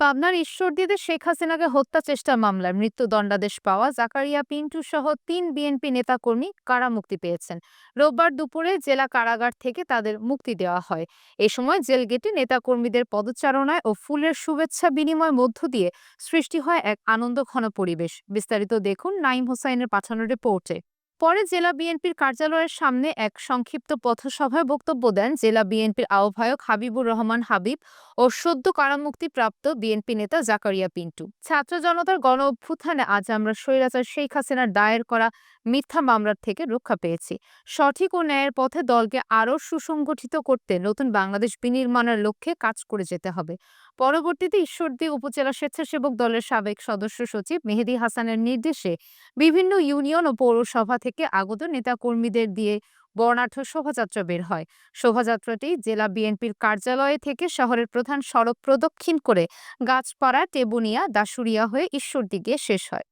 পাবনার ঈশ্বরদীতে শেখ হাসিনাকে হত্যা চেষ্টা মামলায় মৃত্যুদণ্ডাদেশ পাওয়া জাকারিয়া পিন্টু সহ তিন বিএনপি নেতাকর্মী কারামুক্তি পেয়েছেন? রোববার দুপুরে জেলা কারাগার থেকে তাদের মুক্তি দেওয়া হয়। এ সময় জেল গেটে নেতাকর্মীদের পদচারণায় ও ফুলের শুভেচ্ছা বিনিময় মধ্য দিয়ে সৃষ্টি হয় এক আনন্দঘন পরিবেশ। বিস্তারিত দেখুন নাইম হোসাইনের পাঠানো রিপোর্টে। পরে জেলা বিএনপির কার্যালয়ের সামনে এক সংক্ষিপ্ত পথসভায় বক্তব্য দেন জেলা বিএনপির আহ্বায়ক হাবিবুর রহমান হাবিব ও সদ্য কারামুক্তিপ্রাপ্ত বিএনপি নেতা জাকারিয়া পিন্টু। ছাত্র জনতার গণ অভ্যুত্থানে আজ আমরা স্বৈরাচার শেখ হাসিনার দায়ের করা মিথ্যা মামলার থেকে রক্ষা পেয়েছি। সঠিক ও ন্যায়ের পথে দলকে আরও সুসংগঠিত করতে নতুন বাংলাদেশ বিনির্মাণের লক্ষ্যে কাজ করে যেতে হবে। পরবর্তীতে ঈশ্বরদী উপজেলা স্বেচ্ছাসেবক দলের সাবেক সদস্য সচিব মেহেদী হাসানের নির্দেশে বিভিন্ন ইউনিয়ন ও পৌরসভা থেকে আগত নেতাকর্মীদের দিয়ে বর্ণাঢ্য শোভাযাত্রা বের হয়। শোভাযাত্রাটি জেলা বিএনপির কার্যালয়ে থেকে শহরের প্রধান সড়ক প্রদক্ষিণ করে গাছপাড়া, টেবুনিয়া দাসুরিয়া হয়ে ঈশ্বর দিকে শেষ হয়।